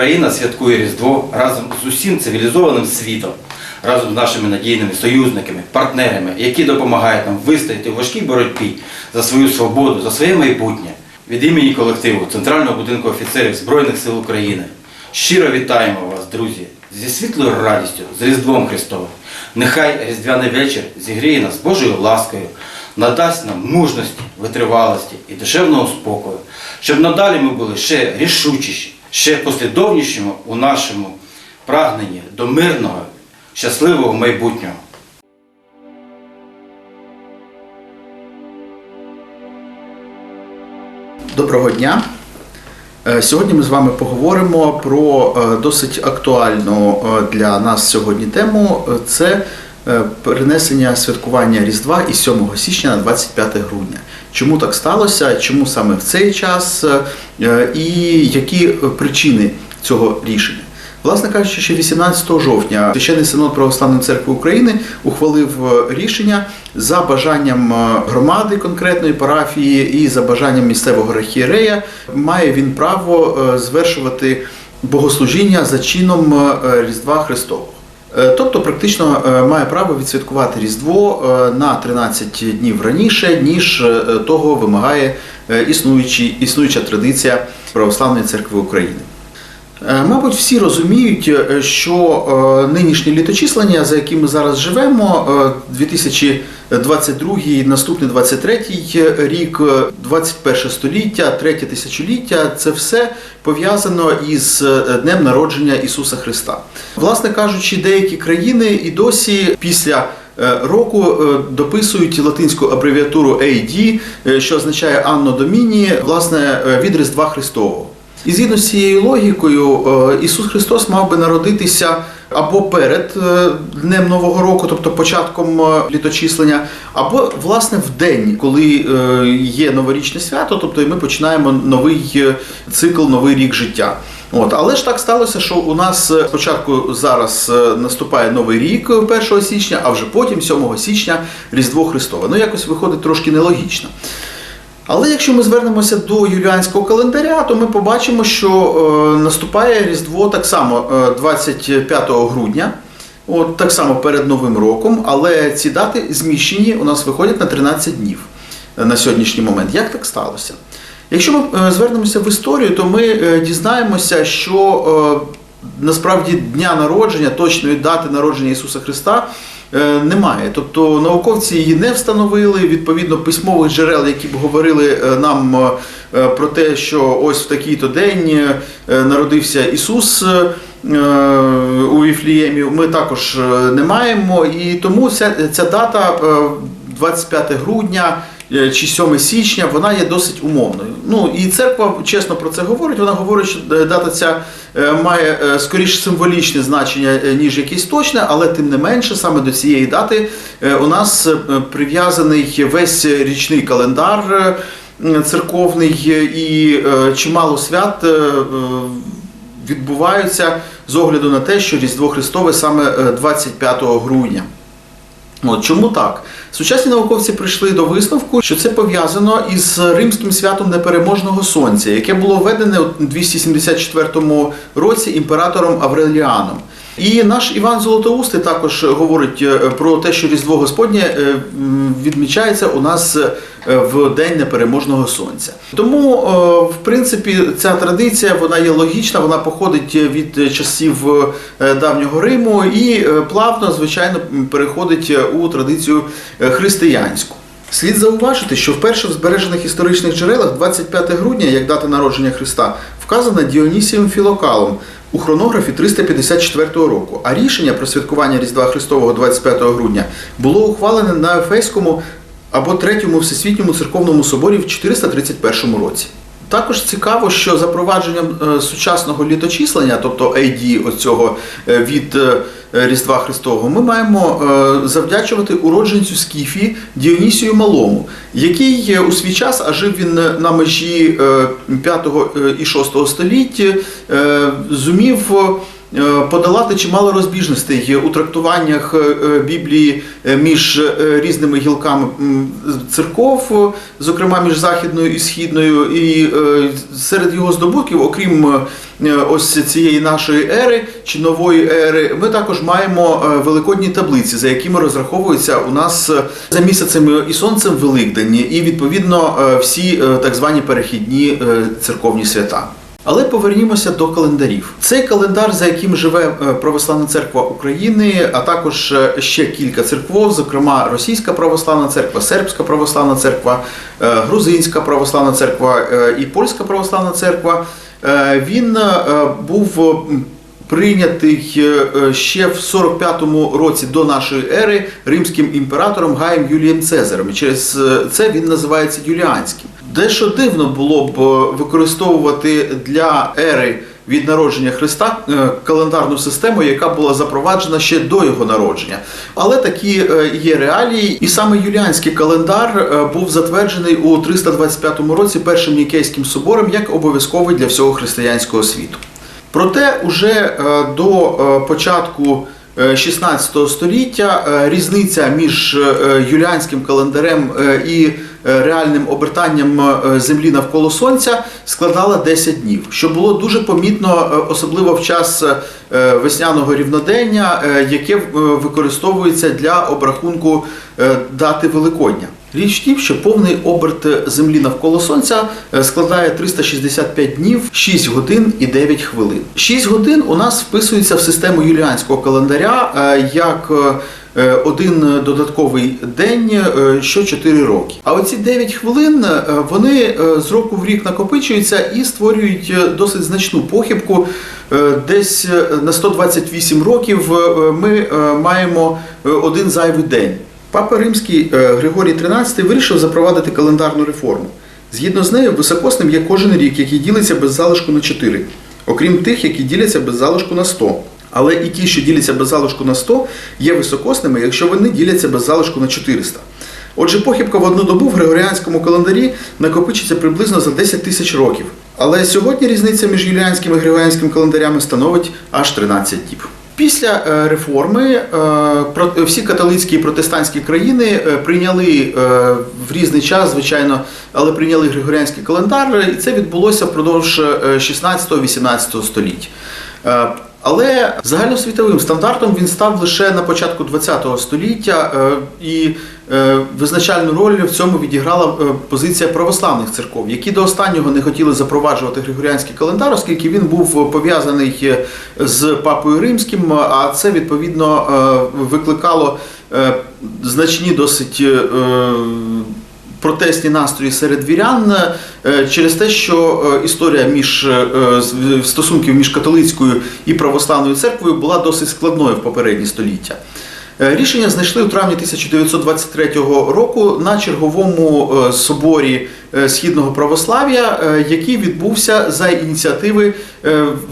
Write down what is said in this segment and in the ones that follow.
Україна святкує Різдво разом з усім цивілізованим світом, разом з нашими надійними союзниками, партнерами, які допомагають нам вистояти у важкій боротьбі за свою свободу, за своє майбутнє. Від імені колективу Центрального будинку офіцерів Збройних сил України щиро вітаємо вас, друзі, зі світлою радістю, з Різдвом Христовим. Нехай Різдвяний вечір зігріє нас Божою ласкою, надасть нам мужності, витривалості і душевного спокою, щоб надалі ми були ще рішучіші, ще послідовнішими у нашому прагненні до мирного, щасливого майбутнього. Доброго дня. Е, Сьогодні ми з вами поговоримо про е, досить актуальну е, для нас сьогодні тему. Це перенесення святкування Різдва із 7 січня на 25 грудня. Чому так сталося? Чому саме в цей час? е, І які причини цього рішення? Власне кажучи, ще 18 жовтня Священний Синод Православної церкви України ухвалив е, рішення за бажанням е, громади конкретної парафії і за бажанням місцевого архієрея має він право звершувати богослужіння за чином Різдва Христового. Е, Тобто, практично е, має право відсвяткувати Різдво е, на 13 днів раніше, ніж того вимагає існуюча традиція Православної церкви України. Е, Мабуть, всі розуміють, е, що е, нинішнє літочислення, за яким ми зараз живемо, е, 2022 і наступний 23 рік, е, 21 століття, третє тисячоліття це все пов'язано із днем народження Ісуса Христа. Власне кажучи, деякі країни і досі після року дописують латинську абревіатуру AD, що означає Анно Доміні, власне, від Різдва Христового. І згідно з цією логікою, е, Ісус Христос мав би народитися або перед е, Днем Нового року, тобто початком е, літочислення, або власне в день, коли є новорічне свято, тобто і ми починаємо новий цикл, новий рік життя. От, але ж так сталося, що у нас спочатку зараз наступає новий рік е, 1 січня, а вже потім, 7 січня, Різдво Христове. Ну якось виходить трошки нелогічно. Але якщо ми звернемося до юліанського календаря, то ми побачимо, що е, наступає Різдво так само е, 25 грудня, от так само перед Новим роком, але ці дати зміщені у нас виходять на 13 днів е, на сьогоднішній момент. Як так сталося? Якщо ми е, звернемося в історію, то ми е, дізнаємося, що е, насправді дня народження, точної дати народження Ісуса Христа е, немає. Тобто науковці її не встановили. Відповідно, письмових джерел, які б говорили е, нам е, про те, що ось в такий-то день народився Ісус. У Віфліємі ми також не маємо, і тому ця, ця дата е, 25 грудня чи 7 січня вона є досить умовною. Ну і церква чесно про це говорить. Вона говорить, що е, дата ця е, має е, скоріш символічне значення, е, ніж якесь точне, але тим не менше, саме до цієї дати е, у нас е, прив'язаний весь річний календар е, церковний е, і е, чимало свят. е, е, Відбуваються з огляду на те, що Різдво Христове саме е, 25 грудня. От чому так? Сучасні науковці прийшли до висновку, що це пов'язано із римським святом непереможного сонця, яке було введене у 274 році імператором Авреліаном. І наш Іван Золотоустий також говорить е, про те, що Різдво Господнє е, відмічається у нас е, в День непереможного сонця. Тому, в принципі, ця традиція вона є логічна, вона походить від часів давнього Риму і плавно, звичайно, переходить у традицію християнську. Слід зауважити, що вперше в збережених історичних джерелах 25 грудня, як дата народження Христа, вказана Діонісієм Філокалом у хронографі 354 року. А рішення про святкування Різдва Христового 25 грудня було ухвалене на Ефеському або Третьому Всесвітньому церковному соборі в 431 році. Також цікаво, що запровадженням е, сучасного літочислення, тобто AD оцього е, від е, Різдва Христового, ми маємо е, завдячувати уродженцю Скіфії Діонісію Малому, який е, у свій час, а жив він на межі 5 і 6 століття, е, зумів е, подолати чимало розбіжностей у трактуваннях е, е, Біблії е, між е, різними гілками церков, е, зокрема між західною і східною, і е, серед його здобутків, окрім е, ось цієї нашої ери чи нової ери, ми також маємо е, великодні таблиці, за якими розраховуються у нас е, за місяцем і сонцем Великдень, і відповідно е, всі е, так звані перехідні е, церковні свята. Але повернімося до календарів. Цей календар, за яким живе е, Православна церква України, а також е, ще кілька церков, зокрема Російська православна церква, Сербська православна церква, е, Грузинська православна церква і Польська православна церква. Він був прийнятий ще в 45-му році до нашої ери римським імператором Гаєм Юлієм Цезарем. І через це він називається Юліанським. Дещо дивно було б е, використовувати для ери від народження Христа е, календарну систему, яка була запроваджена ще до його народження. Але такі е, є реалії, і саме юліанський календар був затверджений у 325 році першим Нікейським собором як обов'язковий для всього християнського світу. Проте, уже до початку е, 16 століття різниця між юліанським календарем і реальним обертанням е, землі навколо сонця складала 10 днів, що було дуже помітно, е, особливо в час е, весняного рівнодення, е, яке е, використовується для обрахунку е, дати Великодня. Річ тім, що повний оберт землі навколо сонця е, складає 365 днів, 6 годин і 9 хвилин. 6 годин у нас вписується в систему юліанського календаря е, як е, один додатковий день е, що 4 роки. А оці 9 хвилин е, вони е, з року в рік накопичуються і створюють е, досить значну похибку. Е, Десь е, на 128 років е, ми е, маємо е, один зайвий день. Папа Римський е, Григорій XIII вирішив запровадити календарну реформу. Згідно з нею, високосним є кожен рік, який ділиться без залишку на 4, окрім тих, які діляться без залишку на 100. Але і ті, що діляться без залишку на 100, є високосними, якщо вони діляться без залишку на 400. Отже, похибка в одну добу в григоріанському календарі накопичиться приблизно за 10 тисяч років. Але сьогодні різниця між юліанським і григоріанським календарями становить аж 13 діб. Після е, реформи е, всі католицькі і протестантські країни е, прийняли е, в різний час, звичайно, але прийняли григоріанський календар, і це відбулося впродовж е, 16-18 століть. Але загальносвітовим стандартом він став лише на початку ХХ століття, е, і е, визначальну роль в цьому відіграла е, позиція православних церков, які до останнього не хотіли запроваджувати григоріанський календар, оскільки він був пов'язаний з папою римським, а це відповідно викликало значні досить. Протестні настрої серед вірян е, через те, що е, історія між е, стосунків між католицькою і православною церквою була досить складною в попередні століття. Рішення знайшли у травні 1923 року на черговому соборі східного православ'я, який відбувся за ініціативи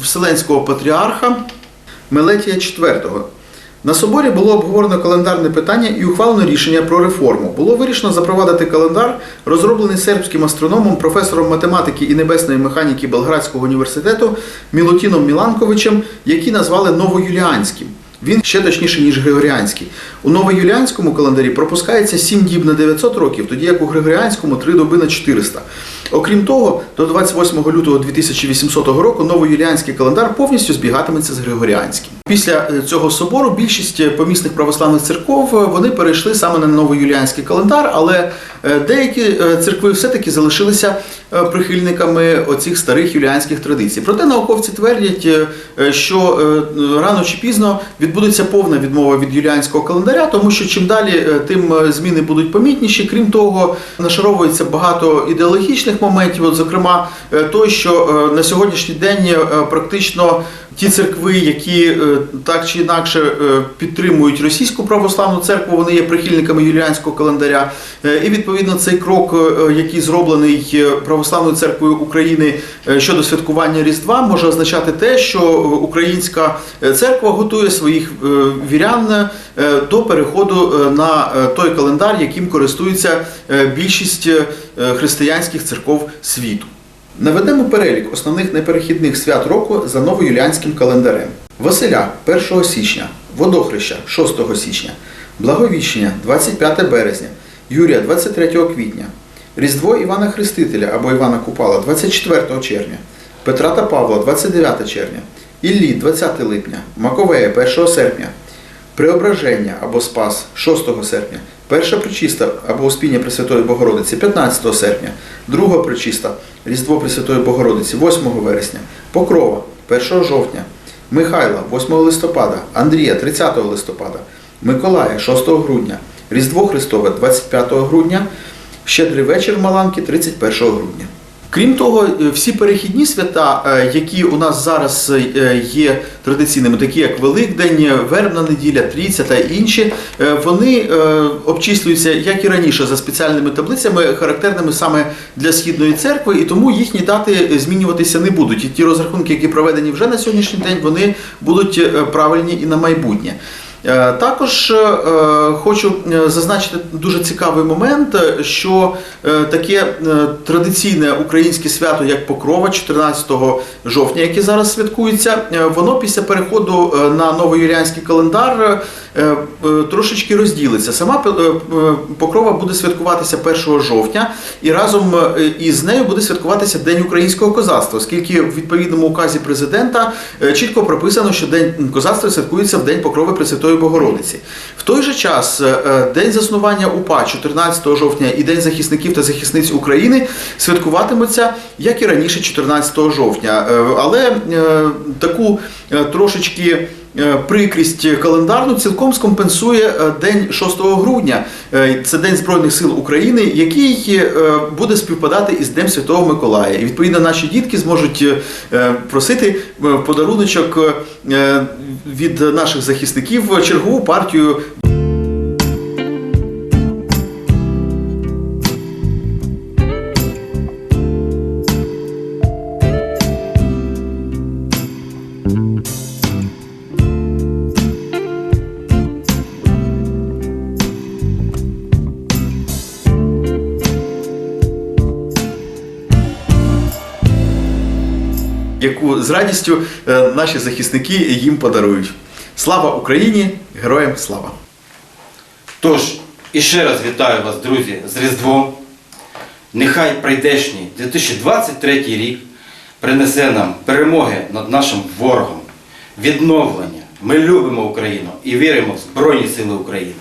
Вселенського патріарха Мелетія IV. На соборі було обговорено календарне питання і ухвалено рішення про реформу. Було вирішено запровадити календар, розроблений сербським астрономом, професором математики і небесної механіки Белградського університету Мілутіном Міланковичем, який назвали новоюліанським. Він ще точніше, ніж Григоріанський. У новоюліанському календарі пропускається 7 діб на 900 років, тоді як у Григоріанському 3 доби на 400. Окрім того, до 28 лютого 2800 року новоюліанський календар повністю збігатиметься з Григоріанським. Після е, цього собору більшість е, помісних православних церков е, вони перейшли саме на новоюліанський календар, але деякі церкви все-таки залишилися прихильниками оцих старих юліанських традицій. Проте науковці твердять, е, е, що е, рано чи пізно відбудеться повна відмова від юліанського календаря, тому що чим далі, е, тим е, зміни будуть помітніші. Крім того, нашаровується багато ідеологічних моментів. От, зокрема, е, той, що е, на сьогоднішній день е, практично ті церкви, які е, так чи інакше е, підтримують російську православну церкву, вони є прихильниками юліанського календаря. Е, І відповідно цей крок, е, який зроблений е, православною церквою України е, щодо святкування Різдва, може означати те, що е, українська е, церква готує своїх вірян до переходу на той календар, яким користується більшість християнських церков світу. Наведемо перелік основних неперехідних свят року за новоюліанським календарем. Василя 1 січня, Водохреща 6 січня, Благовіщення 25 березня, Юрія 23 квітня, Різдво Івана Хрестителя або Івана Купала 24 червня, Петра та Павла 29 червня, Іллі 20 липня, Маковея 1 серпня, Преображення або Спас 6 серпня, Перша причиста або Успіння Пресвятої Богородиці 15 серпня, Друга причиста Різдво Пресвятої Богородиці 8 вересня, Покрова 1 жовтня, Михайла 8 листопада, Андрія 30 листопада, Миколая 6 грудня, Різдво Христове 25 грудня, Щедрий вечір Маланки 31 грудня. Крім того, е, всі перехідні свята, е, які у нас зараз е, є традиційними, такі як Великдень, Вербна неділя, Трійця та інші, вони обчислюються, як і раніше, за спеціальними таблицями, характерними саме для східної церкви, і тому їхні дати змінюватися не будуть. І ті розрахунки, які проведені вже на сьогоднішній день, вони будуть правильні і на майбутнє. Е, Також е, хочу е, зазначити дуже цікавий момент, що таке традиційне українське свято, як Покрова, 14 жовтня, яке зараз святкується, воно після переходу на на новоюліанський календар трошечки розділиться. Сама е, е, Покрова буде святкуватися 1 жовтня, і разом е, із нею буде святкуватися День українського козацтва, оскільки в відповідному указі президента е, чітко прописано, що День козацтва святкується в День Покрови Пресвятої Богородиці. В той же час е, е, День заснування УПА 14 жовтня і День захисників та захисниць України святкуватимуться, як і раніше, 14 жовтня. Е, Але е, таку е, трошечки е, прикрість календарну цілком скомпенсує е, день 6 грудня. Е, Це День Збройних сил України, який е, буде співпадати із Днем Святого Миколая. І відповідно наші дітки зможуть е, просити е, подаруночок е, від наших захисників чергову партію яку з радістю е, наші захисники їм подарують. Слава Україні! Героям слава! Тож, іще раз вітаю вас, друзі, з Різдвом. Нехай прийдешній 2023 рік принесе нам перемоги над нашим ворогом, відновлення. Ми любимо Україну і віримо в Збройні Сили України.